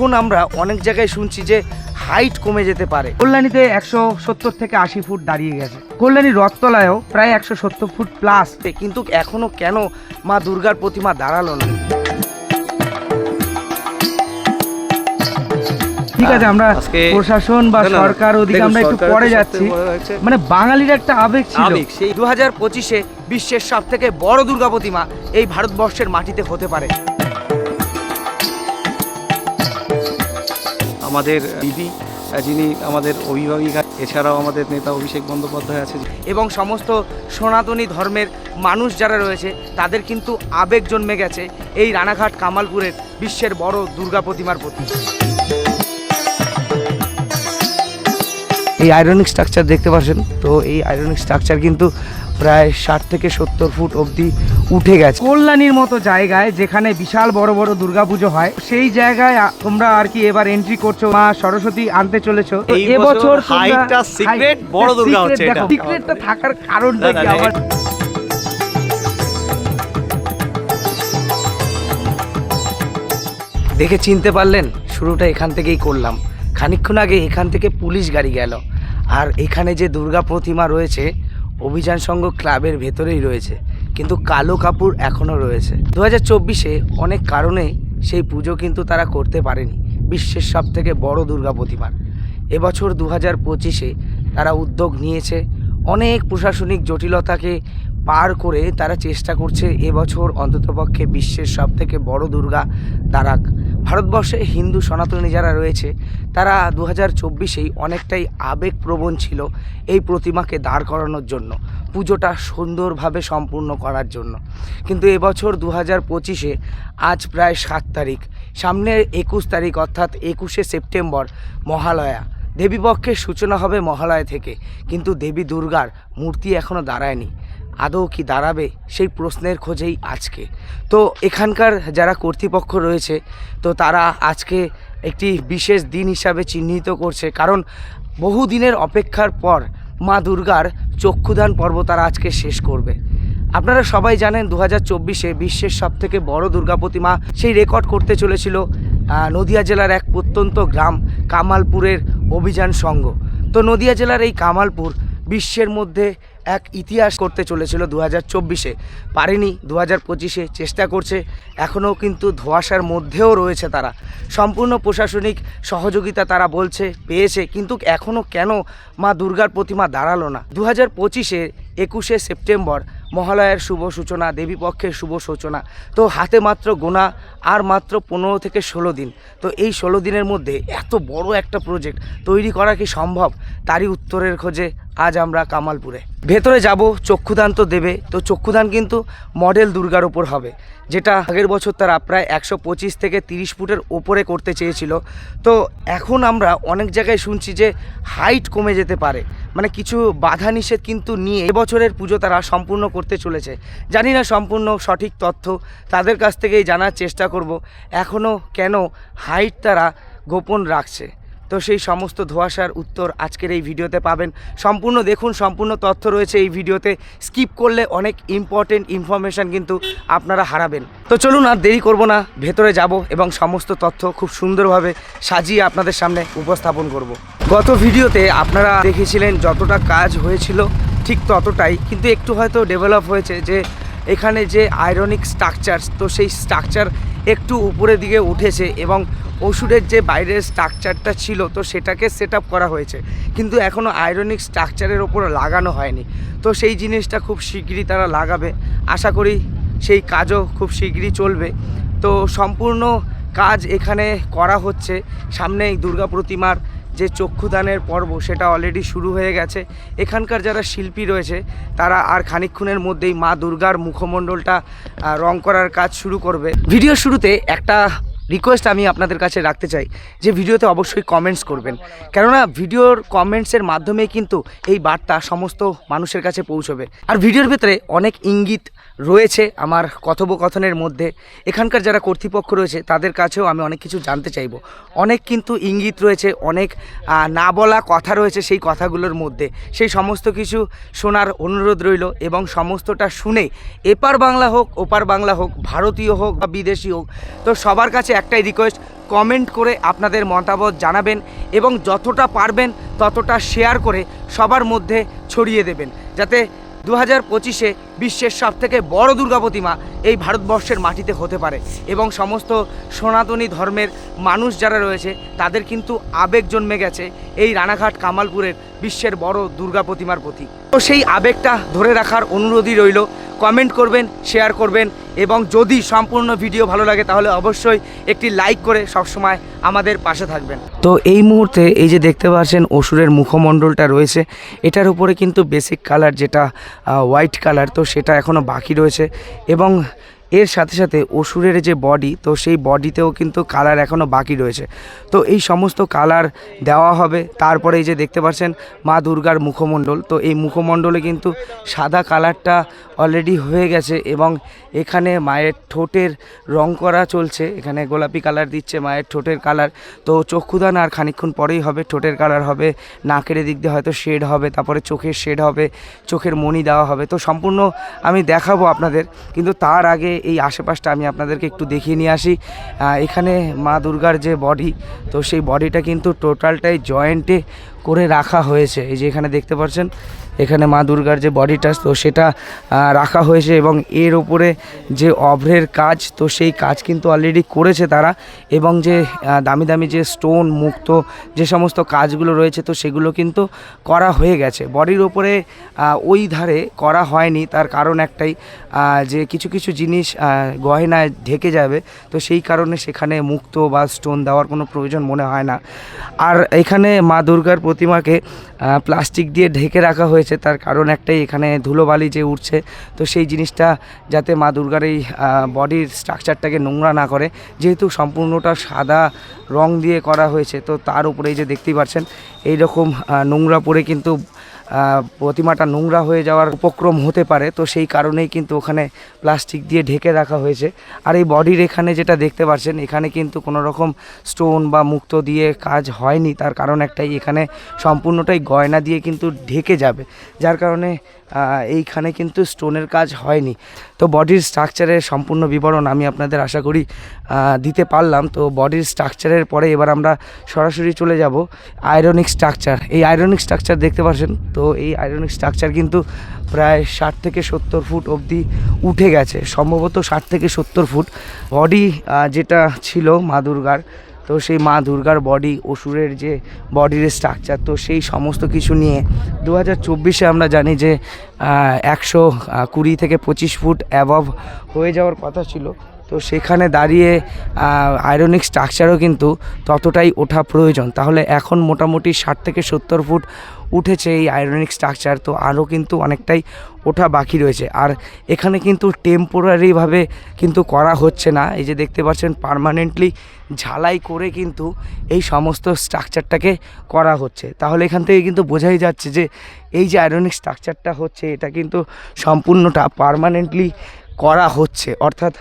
এখন আমরা অনেক জায়গায় শুনছি যে হাইট কমে যেতে পারে। কল্যাণীতে একশো সত্তর থেকে আশি ফুট দাঁড়িয়ে গেছে। কল্যাণী রথতলায়ও প্রায় একশো সত্তর ফুট প্লাস কিন্তু এখনও কেন মা দুর্গার প্রতিমা দাঁড়াল না? ঠিক আছে আমরা প্রশাসন বা। সরকার ওদিকে আমরা একটু পরে যাচ্ছি। মানে বাঙালির একটা আবেগ ছিল। সেই- দু হাজার পঁচিশে বিশ্বের সব থেকে বড় দুর্গা প্রতিমা এই ভারতবর্ষের মাটিতে হতে পারে। আমাদের দিদি যিনি আমাদের অভিভাবিকা এছাড়াও আমাদের নেতা অভিষেক বন্দ্যোপাধ্যায় আছে। এবং সমস্ত সনাতনী ধর্মের মানুষ যারা রয়েছে তাদের কিন্তু আবেগ জন্মে গেছে এই রানাঘাট কামালপুরের বিশ্বের বড় দুর্গা প্রতিমার প্রতি। এই আয়রনিক স্ট্রাকচার দেখতে পাচ্ছেন? তো এই আয়রনিক স্ট্রাকচার কিন্তু প্রায় ষাট থেকে সত্তর ফুট অবধি উঠে গেছে। কল্যাণীর মতো জায়গায় যেখানে বিশাল বড় বড় দুর্গাপুজো হয় সেই জায়গায় তোমরা আর কি এবার এন্ট্রি করছ মা সরস্বতী আনতে চলেছো। এবছর হাইটটা secret বড় দুর্গা হচ্ছে এটা। সিক্রেটটা থাকার কারণটা কি আমার দেখে চিনতে পারলেন শুরুটা এখান থেকেই করলাম। খানিকক্ষণ আগে এখান থেকে পুলিশ গাড়ি গেল। আর এখানে যে দুর্গা প্রতিমা রয়েছে অভিযান সংঘ ক্লাবের ভেতরেই রয়েছে, কিন্তু কালো কাপড় এখনও রয়েছে। দু হাজার চব্বিশে অনেক কারণে সেই পুজো কিন্তু তারা করতে পারেনি, বিশ্বের সব থেকে বড়ো দুর্গা প্রতিমার। এবছর দু হাজার পঁচিশে তারা উদ্যোগ নিয়েছে, অনেক প্রশাসনিক জটিলতাকে পার করে তারা চেষ্টা করছে এবছর অন্ততপক্ষে বিশ্বের সব থেকে বড় দুর্গা দাঁড়াক ভারতবর্ষে হিন্দু সনাতনী যারা রয়েছে, তারা দু হাজার চব্বিশেই অনেকটাই আবেগপ্রবণ ছিল এই প্রতিমাকে দাঁড় করানোর জন্য, পুজোটা সুন্দরভাবে সম্পূর্ণ করার জন্য। কিন্তু এবছর দু হাজার পঁচিশে, আজ প্রায় সাত তারিখ সামনের একুশ তারিখ অর্থাৎ একুশে সেপ্টেম্বর, মহালয়া। দেবীপক্ষের সূচনা হবে মহালয়া থেকে, কিন্তু দেবী দুর্গার মূর্তি এখনও দাঁড়ায়নি। আদৌ কি দাঁড়াবে সেই প্রশ্নের খোঁজেই আজকে। তো এখানকার যারা কর্তৃপক্ষ রয়েছে, তো তারা আজকে একটি বিশেষ দিন হিসাবে চিহ্নিত করছে। কারণ বহু দিনের অপেক্ষার পর মা দুর্গার চক্ষুদান পর্ব তারা আজকে শেষ করবে। আপনারা সবাই জানেন দু হাজার চব্বিশে বিশ্বের সব থেকে বড় দুর্গা প্রতিমা সেই রেকর্ড করতে চলেছিল নদিয়া জেলার এক প্রত্যন্ত গ্রাম কামালপুরের অভিযান সংঘ তো নদিয়া জেলার এই কামালপুর বিশ্বের মধ্যে এক ইতিহাস করতে চলেছিল দু হাজার চব্বিশে। পারেনি দু হাজার পঁচিশে, চেষ্টা করছে, এখনও কিন্তু ধোঁয়াশার মধ্যেও রয়েছে তারা। সম্পূর্ণ প্রশাসনিক সহযোগিতা তারা বলছে, পেয়েছে, কিন্তু এখনও কেন মা দুর্গার প্রতিমা দাঁড়াল না? দু হাজার পঁচিশে, একুশে সেপ্টেম্বর, মহালয়ার শুভ সূচনা, দেবীপক্ষের শুভ সূচনা। তো হাতে মাত্র গোনা, আর মাত্র পনেরো থেকে ষোলো দিন। তো এই ষোলো দিনের মধ্যে এত বড় একটা প্রজেক্ট তৈরি করা কি সম্ভব? তারই উত্তরের খোঁজে আজ আমরা কামালপুরে। ভেতরে যাব, চক্ষুদান তো দেবে। তো চক্ষুদান কিন্তু মডেল দুর্গার ওপর হবে, যেটা আগের বছর তারা প্রায় একশো পঁচিশ থেকে তিরিশ ফুটের ওপরে করতে চেয়েছিল। তো এখন আমরা অনেক জায়গায় শুনছি যে হাইট কমে যেতে পারে মানে কিছু বাধা নিষেধ কিন্তু নিয়ে এবছরের পুজো তারা সম্পূর্ণ করতে চলেছে। জানি না সম্পূর্ণ সঠিক তথ্য, তাদের কাছ থেকেই জানার চেষ্টা করব এখনও কেন হাইট তারা গোপন রাখছে। তো সেই সমস্ত ধোঁয়াশার উত্তর আজকের এই ভিডিওতে পাবেন। সম্পূর্ণ দেখুন, সম্পূর্ণ তথ্য রয়েছে এই ভিডিওতে। স্কিপ করলে অনেক ইম্পর্টেন্ট ইনফরমেশান কিন্তু আপনারা হারাবেন। তো চলুন আর দেরি করব না, ভেতরে যাব এবং সমস্ত তথ্য খুব সুন্দরভাবে সাজিয়ে আপনাদের সামনে উপস্থাপন করব। গত ভিডিওতে আপনারা দেখেছিলেন যতটা কাজ হয়েছিল, ঠিক ততটাই, কিন্তু একটু হয়তো ডেভেলপ হয়েছে যে এখানে যে আয়রনিক স্ট্রাকচার তো সেই স্ট্রাকচার একটু উপরে দিকে উঠেছে এবং ওষুধের যে বাইরের স্ট্রাকচারটা ছিল, তো সেটাকে সেট করা হয়েছে। কিন্তু এখনও আয়রনিক স্ট্রাকচারের ওপর লাগানো হয়নি। তো সেই জিনিসটা খুব শীঘ্রই তারা লাগাবে। আশা করি সেই কাজও খুব শীঘ্রই চলবে। তো সম্পূর্ণ কাজ এখানে করা হচ্ছে। সামনে দুর্গা প্রতিমার যে চক্ষুদানের পর্ব সেটা অলরেডি শুরু হয়ে গেছে। এখানকার যারা শিল্পী রয়েছে, তারা আর খানিক্ষণের মধ্যেই মা দুর্গার মুখমণ্ডলটা রং করার কাজ শুরু করবে। ভিডিও শুরুতে একটা রিকোয়েস্ট আমি আপনাদের কাছে রাখতে চাই যে ভিডিওতে অবশ্যই কমেন্টস করবেন। কেননা ভিডিওর কমেন্টসের মাধ্যমে কিন্তু এই বার্তা সমস্ত মানুষের কাছে পৌঁছবে। আর ভিডিওর ভেতরে অনেক ইঙ্গিত রয়েছে আমার কথোপকথনের মধ্যে। এখানকার যারা কর্তৃপক্ষ রয়েছে, তাদের কাছেও আমি অনেক কিছু জানতে চাইব। অনেক কিন্তু ইঙ্গিত রয়েছে, অনেক না বলা কথা রয়েছে সেই কথাগুলোর মধ্যে। সেই সমস্ত কিছু শোনার অনুরোধ রইল এবং সমস্তটা শুনে এপার বাংলা হোক, ওপার বাংলা হোক, ভারতীয় হোক বা বিদেশি হোক, তো সবার কাছে একটাই রিকোয়েস্ট কমেন্ট করে আপনাদের মতামত জানাবেন এবং যতটা পারবেন ততটা শেয়ার করে সবার মধ্যে ছড়িয়ে দেবেন। যাতে দু হাজার পঁচিশে বিশ্বের সব থেকে বড় দুর্গা প্রতিমা এই ভারতবর্ষের মাটিতে হতে পারে। এবং সমস্ত সনাতনী ধর্মের মানুষ যারা রয়েছে, তাদের কিন্তু আবেগ জন্মে গেছে এই রানাঘাট কামালপুরের বিশ্বের বড় দুর্গা প্রতিমার প্রতি। তো সেই আবেগটা ধরে রাখার অনুরোধই রইল। কমেন্ট করবেন, শেয়ার করবেন এবং যদি সম্পূর্ণ ভিডিও ভালো লাগে, তাহলে অবশ্যই একটি লাইক করে সবসময় আমাদের পাশে থাকবেন। তো এই মুহূর্তে এই যে দেখতে পাচ্ছেন অসুরের মুখমণ্ডলটা রয়েছে, এটার উপরে কিন্তু বেসিক কালার যেটা হোয়াইট কালার তো সেটা এখনও বাকি রয়েছে এবং এর সাথে সাথে অসুরের যে বডি তো সেই বডিতেও কিন্তু কালার এখনও বাকি রয়েছে। তো এই সমস্ত কালার দেওয়া হবে। তারপরে এই যে দেখতে পাচ্ছেন মা দুর্গার মুখমণ্ডল। তো এই মুখমণ্ডলে কিন্তু সাদা কালারটা অলরেডি হয়ে গেছে এবং এখানে মায়ের ঠোঁটের রং করা চলছে। এখানে গোলাপি কালার দিচ্ছে মায়ের ঠোঁটের কালার তো চক্ষুদান আর খানিকক্ষণ পরেই হবে, ঠোঁটের কালার হবে। নাকের দিক দিয়ে হয়তো শেড হবে, তারপরে চোখের শেড হবে, চোখের মণি দেওয়া হবে। তো সম্পূর্ণ আমি দেখাবো আপনাদের, কিন্তু তার আগে এই আশেপাশটা আমি আপনাদেরকে একটু দেখিয়ে নিয়ে আসি। এখানে মা দুর্গার যে বডি তো সেই বডিটা কিন্তু টোটালটাই জয়েন্টে করে রাখা হয়েছে। এই যে এখানে দেখতে পাচ্ছেন এখানে মা দুর্গার যে বডিটা তো সেটা রাখা হয়েছে এবং এর ওপরে যে অভ্রের কাজ তো সেই কাজ কিন্তু অলরেডি করেছে তারা এবং যে দামি দামি যে স্টোন মুক্ত যে সমস্ত কাজগুলো রয়েছে তো সেগুলো কিন্তু করা হয়ে গেছে। বডির ওপরে ওই ধারে করা হয়নি তার কারণ একটাই যে কিছু কিছু জিনিস আহ, গয়নায় ঢেকে যাবে তো সেই কারণে সেখানে মুক্ত বা স্টোন দেওয়ার কোনো প্রয়োজন মনে হয় না। আর এখানে মা দুর্গার প্রতিমাকে প্লাস্টিক দিয়ে ঢেকে রাখা হয়েছে। তার কারণ একটাই, এখানে ধুলোবালি যে উঠছে, তো সেই জিনিসটা যাতে মা দুর্গার এই বডির স্ট্রাকচারটাকে নোংরা না করে, যেহেতু সম্পূর্ণটা সাদা রং দিয়ে করা হয়েছে, তো তার উপরে যে দেখতেই পাচ্ছেন, এইরকম নোংরা পড়ে কিন্তু প্রতিমাটা নোংরা হয়ে যাওয়ার উপক্রম হতে পারে, তো সেই কারণেই কিন্তু ওখানে প্লাস্টিক দিয়ে ঢেকে রাখা হয়েছে। আর এই বডির এখানে যেটা দেখতে পাচ্ছেন, এখানে কিন্তু কোনো রকম স্টোন বা মুক্ত দিয়ে কাজ হয়নি, তার কারণ একটাই, এখানে সম্পূর্ণটাই গয়না দিয়ে কিন্তু ঢেকে যাবে। যার কারণে এইখানে কিন্তু স্টোনের কাজ হয়নি। তো বডির স্ট্রাকচারের সম্পূর্ণ বিবরণ আমি আপনাদের আশা করি দিতে পারলাম। তো বডির স্ট্রাকচারের পরে এবার আমরা সরাসরি চলে যাব আয়রনিক স্ট্রাকচার। এই আয়রনিক স্ট্রাকচার দেখতে পাচ্ছেন তো এই আয়রনিক স্ট্রাকচার কিন্তু প্রায় ষাট থেকে সত্তর ফুট অবধি উঠে গেছে। সম্ভবত ষাট থেকে সত্তর ফুট। বডি যেটা ছিল মা দুর্গার তো সেই মা দুর্গার বডি অসুরের যে বডির স্ট্রাকচার তো সেই সমস্ত কিছু নিয়ে দু হাজার চব্বিশে আমরা জানি যে একশো কুড়ি থেকে পঁচিশ ফুট অ্যাবভ হয়ে যাওয়ার কথা ছিল। তো সেখানে দাঁড়িয়ে আয়রনিক স্ট্রাকচারও কিন্তু ততটাই ওঠা প্রয়োজন। তাহলে এখন মোটামুটি ষাট থেকে সত্তর ফুট উঠেছে এই আয়রনিক স্ট্রাকচার, তো আরও কিন্তু অনেকটাই ওঠা বাকি রয়েছে। আর এখানে কিন্তু টেম্পোরারিভাবে কিন্তু করা হচ্ছে না। এই যে দেখতে পাচ্ছেন, পারমানেন্টলি ঝালাই করে কিন্তু এই সমস্ত স্ট্রাকচারটাকে করা হচ্ছে। তাহলে এখান থেকে কিন্তু বোঝাই যাচ্ছে যে এই যে আয়রনিক স্ট্রাকচারটা হচ্ছে, এটা কিন্তু সম্পূর্ণটা পারমানেন্টলি করা হচ্ছে। অর্থাৎ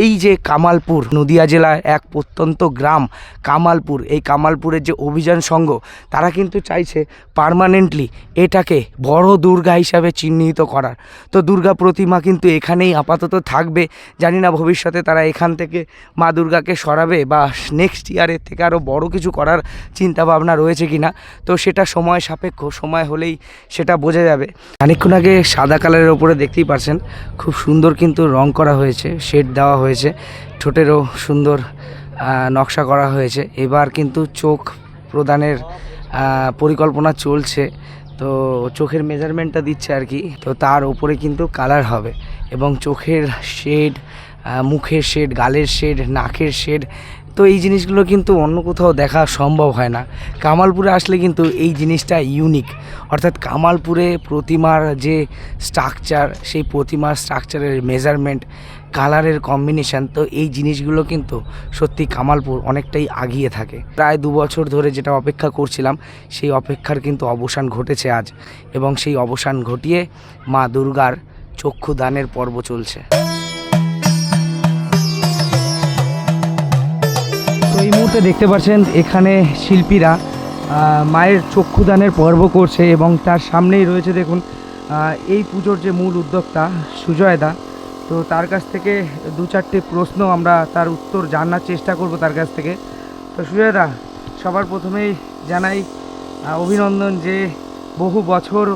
এই যে কামালপুর, নদিয়া জেলার এক প্রত্যন্ত গ্রাম কামালপুর, এই কামালপুরের যে অভিযান সংঘ তারা কিন্তু চাইছে পার্মানেন্টলি এটাকে বড় দুর্গা হিসাবে চিহ্নিত করার। তো দুর্গা প্রতিমা কিন্তু এখানেই আপাতত থাকবে। জানি না ভবিষ্যতে তারা এখান থেকে মা দুর্গাকে সরাবে বা নেক্সট ইয়ারের থেকে আরও বড় কিছু করার চিন্তা ভাবনা রয়েছে কিনা, তো সেটা সময় সাপেক্ষ, সময় হলেই সেটা বোঝা যাবে। খানিকক্ষণ আগে সাদা কালারের ওপরে দেখতেই পারছেন, খুব সুন্দর কিন্তু রং করা হয়েছে শেড দেওয়া হয়েছে। ঠোঁটেরও সুন্দর নকশা করা হয়েছে। এবার কিন্তু চোখ প্রদানের পরিকল্পনা চলছে। তো চোখের মেজারমেন্টটা দিচ্ছে আর কি। তো তার উপরে কিন্তু কালার হবে এবং চোখের শেড মুখের শেড গালের শেড নাকের শেড তো এই জিনিসগুলো কিন্তু অন্য কোথাও দেখা সম্ভব হয় না। কামালপুরে আসলে কিন্তু এই জিনিসটা ইউনিক অর্থাৎ কামালপুরে প্রতিমার যে স্ট্রাকচার সেই প্রতিমার স্ট্রাকচারের মেজারমেন্ট কালারের কম্বিনেশন তো এই জিনিসগুলো কিন্তু সত্যি কামালপুর অনেকটাই আগিয়ে থাকে। প্রায় দু বছর ধরে যেটা অপেক্ষা করছিলাম, সেই অপেক্ষার কিন্তু অবসান ঘটেছে আজ এবং সেই অবসান ঘটিয়ে মা দুর্গার চক্ষুদানের পর্ব চলছে। এই মুহূর্তে দেখতে পাচ্ছেন এখানে শিল্পীরা মায়ের চক্ষুদানের পর্ব করছে এবং তার সামনেই রয়েছে দেখুন এই পুজোর যে মূল উদ্যোক্তা সুজয়দা তো তার কাছ থেকে দু চারটে প্রশ্ন আমরা তার উত্তর জানার চেষ্টা করব তার কাছ থেকে। তো সুজয়দা সবার প্রথমেই জানাই অভিনন্দন যে বহু বছর,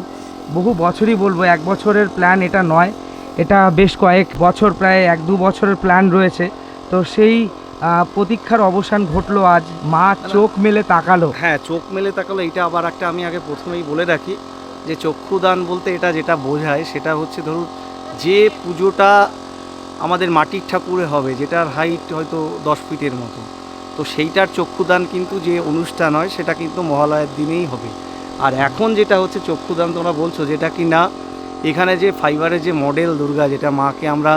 বহু বছরই বলব, এক বছরের প্ল্যান এটা নয়, এটা বেশ কয়েক বছর, প্রায় এক দু বছরের প্ল্যান রয়েছে। তো সেই প্রতীক্ষার অবসান ঘটলো আজ, মা চোখ মেলে তাকালো। হ্যাঁ চোখ মেলে তাকালো, এটা আবার একটা আমি আগে প্রথমেই বলে রাখি, যে চক্ষুদান বলতে এটা যেটা বোঝায়, সেটা হচ্ছে ধরুন যে পুজোটা আমাদের মাটির ঠাকুরে হবে, যেটার হাইট হয়তো দশ ফিটের মতো, তো সেইটার চক্ষুদান কিন্তু যে অনুষ্ঠান হয়, সেটা কিন্তু মহালয়ের দিনেই হবে। আর এখন যেটা হচ্ছে চক্ষুদান, তোমরা বলছো, যেটা কি না, এখানে যে ফাইবারের যে মডেল দুর্গা, যেটা মাকে আমরা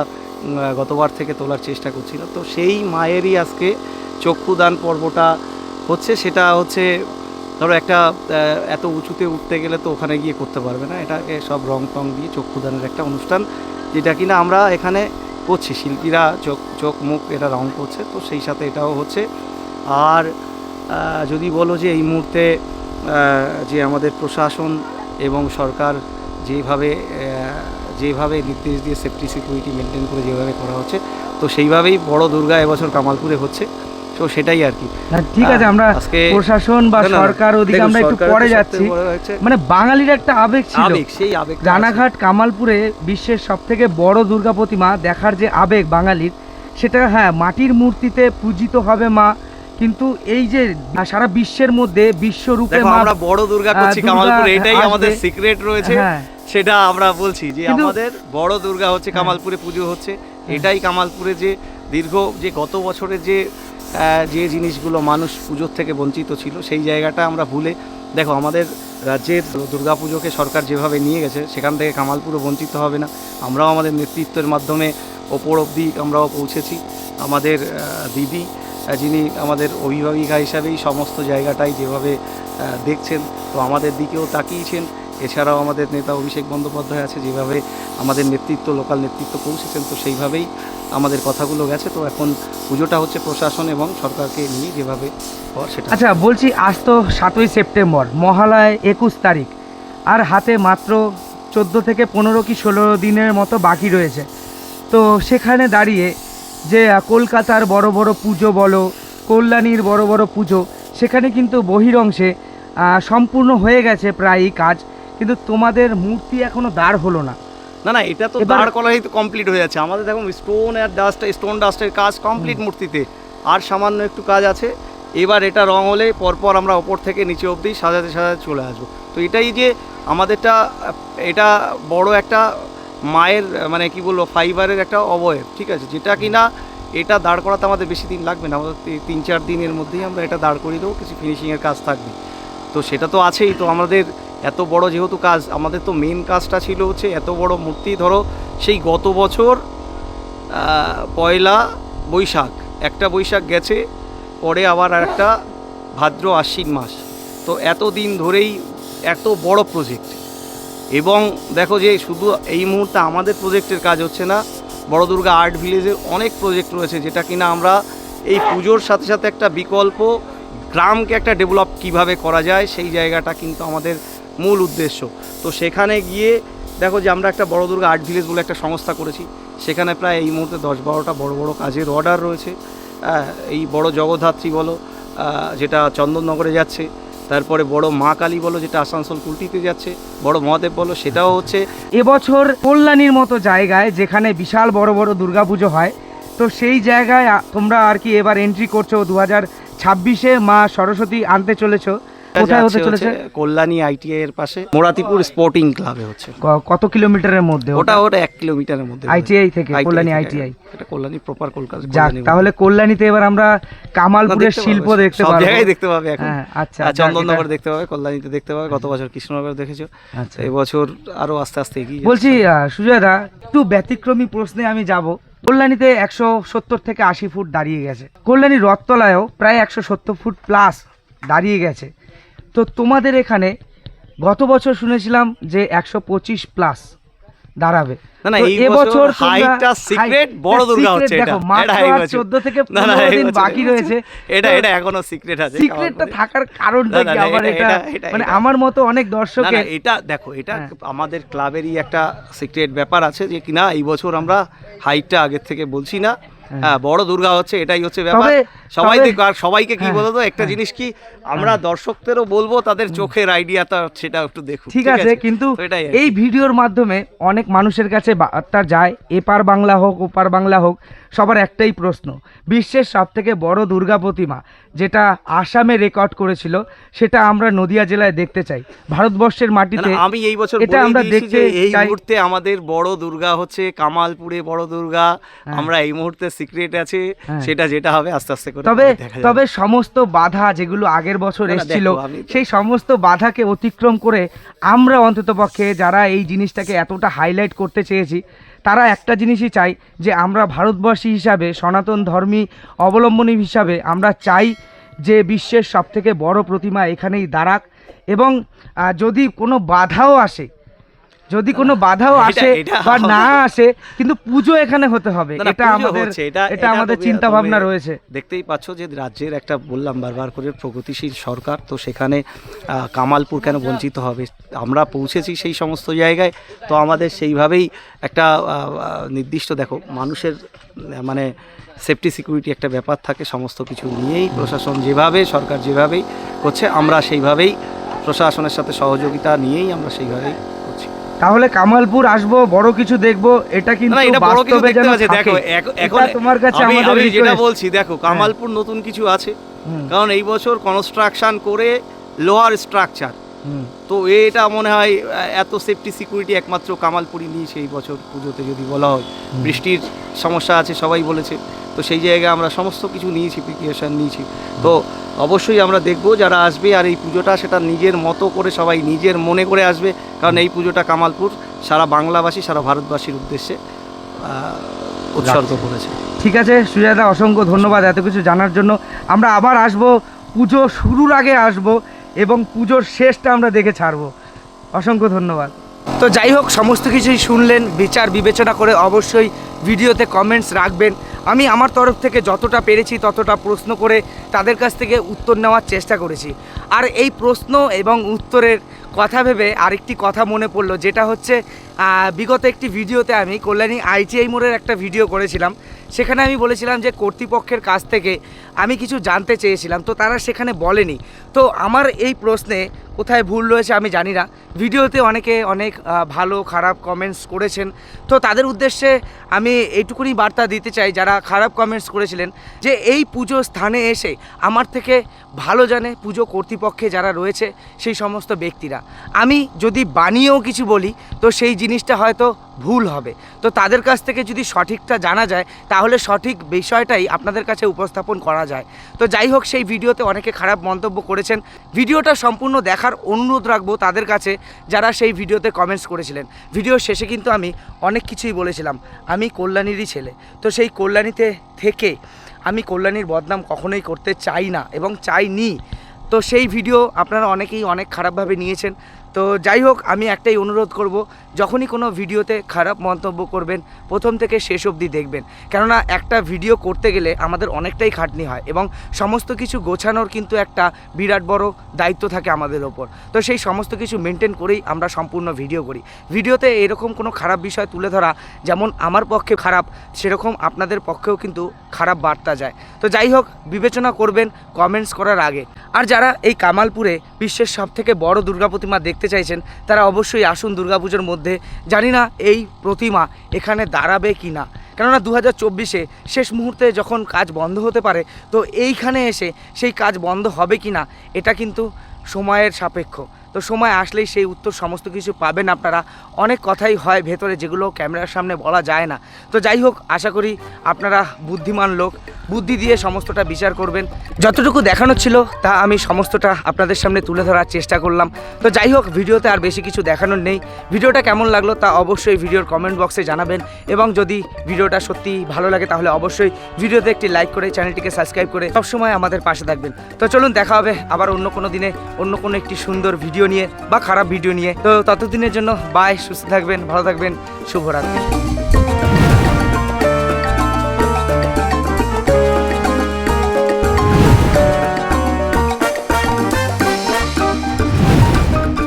গতবার থেকে তোলার চেষ্টা করছিলাম, তো সেই মায়েরই আজকে চক্ষুদান পর্বটা হচ্ছে, সেটা হচ্ছে, ধরো একটা এত উঁচুতে উঠতে গেলে তো ওখানে গিয়ে করতে পারবে না, এটাকে সব রং টং দিয়ে চক্ষুদানের একটা অনুষ্ঠান। যেটা কিনা আমরা এখানে করছি শিল্পীরা চোখ চোখ, মুখ এটা রং করছে, তো সেই সাথে এটাও হচ্ছে। আর যদি বলো যে এই মুহূর্তে যে আমাদের প্রশাসন এবং সরকার যেভাবে যেভাবে নির্দেশ দিয়ে সেফটি সিকিউরিটি মেনটেন করে যেভাবে করা হচ্ছে, তো সেইভাবেই বড় দুর্গা এবছর কামালপুরে হচ্ছে। তো সেটাই আর কি। ঠিক আছে আমরা প্রশাসন বা সরকার ওদিকে আমরা একটু পরে যাচ্ছি। মানে বাঙালির একটা আবেগ ছিল। সেই আবেগ রানাঘাট কামালপুরে বিশ্বের সব থেকে বড় দুর্গা প্রতিমা দেখার যে আবেগ বাঙালির সেটা হ্যাঁ মাটির মূর্তিতে পূজিত হবে মা কিন্তু এই যে সারা বিশ্বের মধ্যে বিশ্বরূপে আমরা বড় দুর্গা করছি কামালপুরে এটাই আমাদের সিক্রেট রয়েছে। হ্যাঁ। সেটা আমরা বলছি যে আমাদের বড় দুর্গা হচ্ছে হ্যাঁ। কামালপুরে পুজো হচ্ছে। এটাই কামালপুরে যে দীর্ঘ যে গত বছরের যে যে জিনিসগুলো মানুষ পুজোর থেকে বঞ্চিত ছিল, সেই জায়গাটা আমরা ভুলে, দেখো আমাদের রাজ্যের দুর্গা পুজোকে সরকার যেভাবে নিয়ে গেছে, সেখান থেকে কামালপুরও বঞ্চিত হবে না। আমরাও আমাদের নেতৃত্বের মাধ্যমে ওপর অবধি আমরাও পৌঁছেছি। আমাদের দিদি যিনি আমাদের অভিভাবিকা হিসাবেই সমস্ত জায়গাটাই যেভাবে দেখছেন, তো আমাদের দিকেও তাকিয়েছেন। এছাড়াও আমাদের নেতা অভিষেক বন্দ্যোপাধ্যায় আছে, যেভাবে আমাদের নেতৃত্ব, লোকাল নেতৃত্ব পৌঁছেছেন, তো সেইভাবেই আমাদের কথাগুলো গেছে, তো এখন পুজোটা হচ্ছে প্রশাসন এবং সরকারকে নিয়ে যেভাবে সেটা আচ্ছা বলছি আজ তো সাতই সেপ্টেম্বর, মহালয় একুশ তারিখ, আর হাতে মাত্র চোদ্দ থেকে পনেরো কি ষোলো দিনের মতো বাকি রয়েছে। তো সেখানে দাঁড়িয়ে যে কলকাতার বড় বড় পুজো বলো, কল্যাণীর বড় বড় পুজো, সেখানে কিন্তু বহিরংশে সম্পূর্ণ হয়ে গেছে প্রায়ই কাজ, কিন্তু তোমাদের মূর্তি এখনও দাঁড় হলো না। না না এটা তো দাঁড় করাই তো কমপ্লিট হয়ে যাচ্ছে। আমাদের দেখুন স্টোন আর ডাস্ট স্টোন ডাস্টের কাজ কমপ্লিট মূর্তিতে। আর সামান্য একটু কাজ আছে। এবার এটা রং হলে পরপর আমরা ওপর থেকে নিচে অবধি সাজাতে সাজাতে চলে আসব। তো এটাই যে আমাদেরটা এটা বড় একটা মায়ের মানে কি বলব ফাইবারের একটা অবয়ব ঠিক আছে? যেটা কি না এটা দাঁড় করাতে আমাদের বেশি দিন লাগবে না। আমাদের তিন চার দিনের মধ্যেই আমরা এটা দাঁড় করিয়ে দেবো কিছু ফিনিশিংয়ের কাজ থাকবে। তো সেটা তো আছেই। তো আমাদের এত বড় যেহেতু কাজ, আমাদের তো মেন কাজটা ছিল হচ্ছে এত বড় মূর্তি। ধরো, সেই গত বছর পয়লা বৈশাখ, একটা বৈশাখ গেছে, পরে আবার আর একটা ভাদ্র আশ্বিন মাস। তো এত দিন ধরেই এত বড় প্রজেক্ট এবং দেখো যে শুধু এই মুহূর্তে আমাদের প্রজেক্টের কাজ হচ্ছে না, বড় দুর্গা আর্ট ভিলেজের অনেক প্রজেক্ট রয়েছে, যেটা কিনা আমরা এই পুজোর সাথে সাথে একটা বিকল্প, গ্রামকে একটা ডেভেলপ কীভাবে করা যায়, সেই জায়গাটা কিন্তু আমাদের মূল উদ্দেশ্য। তো সেখানে গিয়ে দেখো যে আমরা একটা বড় দুর্গা আর্ট ভিলেজ বলে একটা সংস্থা করেছি। সেখানে প্রায় এই মুহূর্তে দশ বারোটা বড় বড় কাজের অর্ডার রয়েছে। এই বড় জগদ্ধাত্রী বলো যেটা চন্দননগরে যাচ্ছে, তারপরে বড় মা কালী বলো, যেটা আসানসোল কুলটিতে যাচ্ছে, বড় মহাদেব বলো, সেটাও হচ্ছে এবছর কল্যাণীর মতো জায়গায় যেখানে বিশাল বড় বড় দুর্গাপুজো হয়, তো সেই জায়গায় তোমরা আর কি এবার এন্ট্রি করছ, দু হাজার ছাব্বিশে মা সরস্বতী আনতে চলেছো। কোথায় হতে চলেছে? কল্যাণী আইটিআই এর পাশে মোরাতিপুর স্পোর্টিং ক্লাবে হচ্ছে। কত কিলোমিটারের মধ্যে ওটা? ওটা এক কিলোমিটারের মধ্যে আইটিআই থেকে কল্যাণী আইটিআই। এটা কল্যাণী প্রপার কলকাতা যাক তাহলে কল্যাণীতে এবার আমরা কামালপুরের দেখতে শিল্প পাবে। দেখতে সব জায়গায় দেখতে পাবে এখন। হ্যাঁ আচ্ছা চন্দননগর দেখতে পাবে কল্যাণীতে দেখতে পাবে গত বছর কৃষ্ণনগর দেখেছ। আচ্ছা। এবছর আরও আস্তে আস্তে এগিয়ে বলছি সুজয়দা একটু ব্যতিক্রমী প্রশ্নে আমি যাব। কল্যাণীতে একশো সত্তর থেকে আশি ফুট দাঁড়িয়ে গেছে। কল্যাণী রথতলায়ও প্রায় একশো সত্তর ফুট প্লাস দাঁড়িয়ে গেছে। তো তোমাদের এখানে গত বছর শুনেছিলাম যে একশো পঁচিশ প্লাস দাঁড়াবে। না না এই বছর হাইটটা সিক্রেট বড় হ্যাঁ, দুর্গা হচ্ছে এটা। মাত্র এটা এই আর বছর। 14 থেকে না, না, 15 দিন বাকি রয়েছে। এটা এটা এখনও সিক্রেট আছে। সিক্রেটটা থাকার কারণটা কি এটা- মানে আমার মতো অনেক না এটা দেখো এটা হ্যাঁ। আমাদের ক্লাবেরই একটা সিক্রেট ব্যাপার আছে যে কিনা এই বছর আমরা হাইটটা আগের থেকে বলছি না। হ্যাঁ। বড় দুর্গা হচ্ছে এটাই হচ্ছে ব্যাপার। সবাই দেখো আর সবাইকে কি হ্যাঁ, বলতো একটা হ্যাঁ। জিনিস কি আমরা দর্শকদেরও বলব তাদের চোখের আইডিয়াটা সেটা একটু দেখুন ঠিক আছে কিন্তু। এই ভিডিওর মাধ্যমে অনেক মানুষের কাছে বার্তা যায় এপার বাংলা হোক ওপার বাংলা হোক সবার একটাই প্রশ্ন। বিশ্বের সব থেকে বড় দুর্গা প্রতিমা যেটা আসামে রেকর্ড করেছিল সেটা আমরা নদিয়া জেলায় দেখতে চাই। ভারতবর্ষের মাটিতে আমি এই বছর এটা আমরা দেখতে এই মুহূর্তে আমাদের বড় দুর্গা হচ্ছে কামালপুরে বড় দুর্গা। আমরা এই মুহূর্তে সিক্রেট আছে হ্যাঁ। সেটা যেটা হবে আস্তে আস্তে করে তবে তবে সমস্ত বাধা যেগুলো আগের বছর এসেছিল সেই সমস্ত বাধাকে অতিক্রম করে আমরা অন্ততপক্ষে যারা এই জিনিসটাকে এতটা হাইলাইট করতে চেয়েছি তারা একটা জিনিসই চাই যে আমরা ভারতবর্ষী হিসাবে সনাতন ধর্মী অবলম্বনী হিসাবে আমরা চাই যে বিশ্বের সবথেকে বড় প্রতিমা এখানেই দাঁড়াক এবং যদি কোনো বাধাও আসে যদি কোনো বাধাও আসে এটা বা না আসে কিন্তু পুজো এখানে হতে হবে। এটা আমাদের এটা- আমাদের চিন্তা ভাবনা রয়েছে। দেখতেই পাচ্ছ যে রাজ্যের একটা বললাম বারবার করে প্রগতিশীল সরকার তো সেখানে কামালপুর কেন বঞ্চিত হবে? আমরা পৌঁছেছি সেই সমস্ত জায়গায় তো আমাদের সেইভাবেই একটা নির্দিষ্ট দেখো মানুষের মানে সেফটি সিকিউরিটি একটা ব্যাপার থাকে সমস্ত কিছু নিয়েই প্রশাসন যেভাবে সরকার যেভাবেই করছে আমরা সেইভাবেই প্রশাসনের সাথে সহযোগিতা নিয়েই আমরা সেইভাবেই তাহলে কামালপুর আসব বড় কিছু দেখব এটা কিন্তু এটা বড় কিছু দেখতে আছে দেখো এখন তোমার কাছে আমি আমাদের যেটা বলছি দেখো কামালপুর নতুন কিছু আছে। কারণ এই বছর কনস্ট্রাকশন করে লোয়ার স্ট্রাকচার। তো এটা মনে হয় এত সেফটি সিকিউরিটি একমাত্র কামালপুরি নিয়েছে এই বছর পুজোতে যদি বলা হয়। বৃষ্টির সমস্যা আছে সবাই বলেছে। তো সেই জায়গায় আমরা সমস্ত কিছু নিয়েছি প্রিপারেশন নিয়েছি। তো অবশ্যই আমরা দেখব যারা আসবে আর এই পুজোটা সেটা নিজের মতো করে সবাই নিজের মনে করে আসবে। কারণ এই পুজোটা কামালপুর সারা বাংলাবাসী সারা ভারতবাসীর উদ্দেশ্যে উৎসর্গ করেছে। ঠিক আছে সুজাতা অসংখ্য ধন্যবাদ এত কিছু জানার জন্য। আমরা আবার আসব পুজো শুরুর আগে আসব। এবং পুজোর শেষটা আমরা দেখে ছাড়বো। অসংখ্য ধন্যবাদ। তো যাই হোক, সমস্ত কিছুই শুনলেন, বিচার বিবেচনা করে অবশ্যই ভিডিওতে কমেন্টস রাখবেন। আমি আমার তরফ থেকে যতটা পেরেছি ততটা প্রশ্ন করে তাদের কাছ থেকে উত্তর নেওয়ার চেষ্টা করেছি। আর এই প্রশ্ন এবং উত্তরের কথা ভেবে আরেকটি কথা মনে পড়ল, যেটা হচ্ছে বিগত একটি ভিডিওতে আমি কল্যাণী আইটিআই মোড়ের একটা ভিডিও করেছিলাম। সেখানে আমি বলেছিলাম যে কর্তৃপক্ষের কাছ থেকে আমি কিছু জানতে চেয়েছিলাম, তো তারা সেখানে বলেনি। তো আমার এই প্রশ্নে কোথায় ভুল রয়েছে আমি জানি না। ভিডিওতে অনেকে অনেক ভালো, খারাপ কমেন্টস করেছেন। তো তাদের উদ্দেশ্যে আমি এইটুকুনি বার্তা দিতে চাই, যারা খারাপ কমেন্টস করেছিলেন, যে এই পুজো স্থানে এসে আমার থেকে ভালো জানে পুজো কর্তৃপক্ষে যারা রয়েছে সেই সমস্ত ব্যক্তিরা। আমি যদি বানিয়েও কিছু বলি, তো সেই জিনিসটা হয়তো ভুল হবে। তো তাদের কাছ থেকে যদি সঠিকটা জানা যায়, তাহলে সঠিক বিষয়টাই আপনাদের কাছে উপস্থাপন করা যায়। তো যাই হোক, সেই ভিডিওতে অনেকে খারাপ মন্তব্য করেছেন। ভিডিওটা সম্পূর্ণ দেখার অনুরোধ রাখব তাদের কাছে, যারা সেই ভিডিওতে কমেন্টস করেছিলেন। ভিডিও শেষে কিন্তু আমি অনেক কিছুই বলেছিলাম। আমি কল্যাণীরই ছেলে। তো সেই কল্যাণীতে থেকে আমি কল্যাণীর বদনাম কখনোই করতে চাই না এবং চাইনি। তো সেই ভিডিও আপনারা অনেকেই অনেক খারাপভাবে নিয়েছেন। তো যাই হোক, আমি একটাই অনুরোধ করব যখনই কোনো ভিডিওতে খারাপ মন্তব্য করবেন, প্রথম থেকে শেষ অবধি দেখবেন। কেননা একটা ভিডিও করতে গেলে আমাদের অনেকটাই খাটনি হয় এবং সমস্ত কিছু গোছানোর কিন্তু একটা বিরাট বড় দায়িত্ব থাকে আমাদের ওপর। তো সেই সমস্ত কিছু মেনটেন করেই আমরা সম্পূর্ণ ভিডিও করি। ভিডিওতে এরকম কোনো খারাপ বিষয় তুলে ধরা যেমন আমার পক্ষে খারাপ, সেরকম আপনাদের পক্ষেও কিন্তু খারাপ বার্তা যায়। তো যাই হোক, বিবেচনা করবেন কমেন্টস করার আগে। আর যারা এই কামালপুরে বিশ্বের সব থেকে বড় দুর্গা প্রতিমা দেখতে চাইছেন, তারা অবশ্যই আসুন দুর্গাপুজোর মধ্যে, জানি না এই প্রতিমা এখানে দাঁড়াবে কি না। কেননা দু হাজার চব্বিশে শেষ মুহূর্তে যখন কাজ বন্ধ হতে পারে, তো এইখানে এসে সেই কাজ বন্ধ হবে কি না, এটা কিন্তু সময়ের সাপেক্ষ। তো সময় আসলেই সেই উত্তর সমস্ত কিছু পাবেন আপনারা। অনেক কথাই হয় ভেতরে যেগুলো ক্যামেরার সামনে বলা যায় না। তো যাই হোক, আশা করি আপনারা বুদ্ধিমান লোক, বুদ্ধি দিয়ে সমস্তটা বিচার করবেন। যতটুকু দেখানো ছিল তা আমি সমস্তটা আপনাদের সামনে তুলে ধরার চেষ্টা করলাম। তো যাই হোক, ভিডিওতে আর বেশি কিছু দেখানোর নেই। ভিডিওটা কেমন লাগল তা অবশ্যই ভিডিওর কমেন্ট বক্সে জানাবেন। এবং যদি ভিডিওটা সত্যি ভালো লাগে তাহলে অবশ্যই ভিডিওতে একটি লাইক করে চ্যানেলটিকে সাবস্ক্রাইব করে সবসময় আমাদের পাশে থাকবেন। তো চলুন, দেখা হবে আবার অন্য কোনো দিনে অন্য কোনো একটি সুন্দর ভিডিও ভিডিও নিয়ে বা খারাপ ভিডিও নিয়ে। তো ততদিনের জন্য বাই সুস্থ থাকবেন, ভালো থাকবেন, শুভরাত্রি।